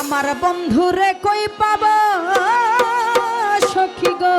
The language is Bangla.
আমার বন্ধুরে কই পাব সখী গো?